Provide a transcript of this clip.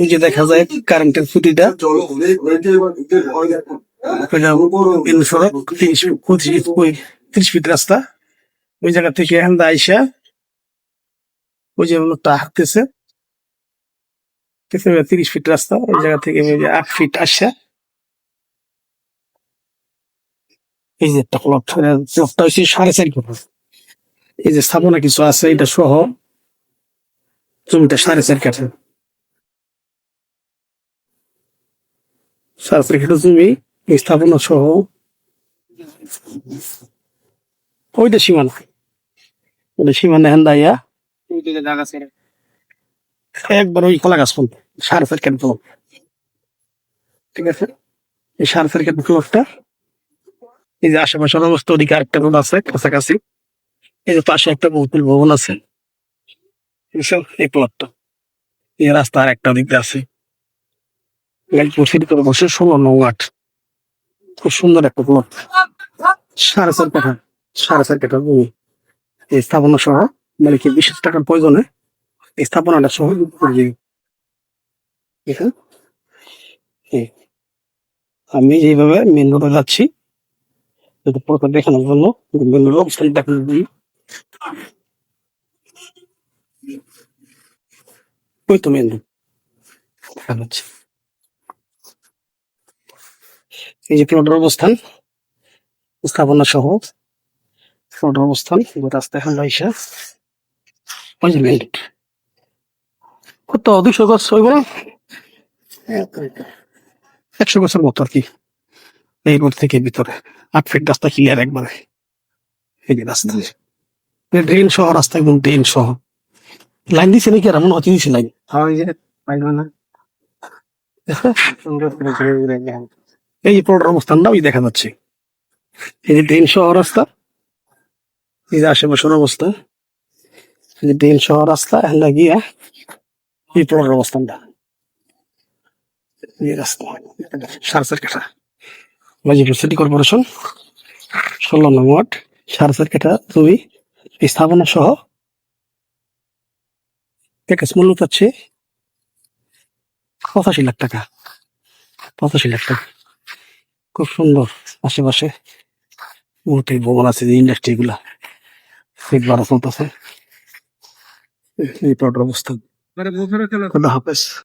এই যে দেখা যায় কারেন্টের খুঁটিটা। সড়ক তিরিশ ফিট রাস্তা। ওই জায়গা থেকে এখানটা আইসা ওই যে লোকটা হাঁটতেছে। তিরিশ ফিট রাস্তা, ওই জায়গা থেকে আট ফিট আসা। এই যে একটা প্লট প্লটটা সাড়ে চার ফুট এই যে স্থাপনা কিছু আছে, এটা সহ জমিটা সাড়ে চার কাঠা। সাড়ে চার কাঠা জমি, এই স্থাপনা সহ ওইটা সীমানা। ওইটা সীমানা হেন দাইয়া। একবার ওই কলা গাছ ফোন সাড়ে চার কাঠ ঠিক আছে? এই সাড়ে চার কাঠ ফ্লোরটা এই যে আশেপাশের অবস্থা, ওদিকে আরেকটা রোড আছে, কাছাকাছি। এই যে পাশে একটা বহুতল ভবন আছে, এই প্লটটা। এই রাস্তা আর একটা দিক আছে। গাড়িপুর সিটি করে বসে ষোলো নং আট। খুব সুন্দর একটা প্লট। সাড়ে চার কাঠা, সাড়ে চার কাঠা জমি এই স্থাপনা সহ মানে কি বিশ টাকার প্রয়োজনে এই স্থাপনাটা সহ করে দিবি। আমি যেভাবে মেন রোডে যাচ্ছি পুরোটা দেখানোর জন্য, মেন রোড দেখানোর জন্য। ওই তো রোড দেখা যাচ্ছে এই যে প্লটের অবস্থান, স্থাপনা সহ প্লটের অবস্থান রাস্তা এখন রয়েছে ওই যে মেন কত দুশো গছ হইব না? একশো গছের মতো আর কি। এই রোড থেকে ভিতরে। আট ফিট রাস্তা ক্লিয়ার একবারে। এই রাস্তা। ড্রেন সহ রাস্তা একদম ড্রেন সহ লাইন দিছে নাকি আর মনে হচ্ছে দিছে লাইন এই পুরোটার অবস্থানটা ওই দেখা যাচ্ছে এই যে ড্রেন সহ রাস্তা এই যে আশেপাশের অবস্থা এই যে ড্রেন সহ রাস্তা এখানে গিয়া এই পুরোটার অবস্থানটা এই রাস্তা সাড়ে চার কাঠা গাজীপুর সিটি কর্পোরেশন ষোলো নং ওয়ার্ড সাড়ে চার কাঠা জমি স্থাপনা সহ প্যাকেজ মূল্য পাচ্ছে পঁচাশি লাখ টাকা। পঁচাশি লাখ টাকা। খুব সুন্দর আশেপাশে বহুতই ভবন আছে যে ইন্ডাস্ট্রি গুলা। সিট বাড়া চলতেছে। এই প্লটের অবস্থা। খুদা হাফেজ।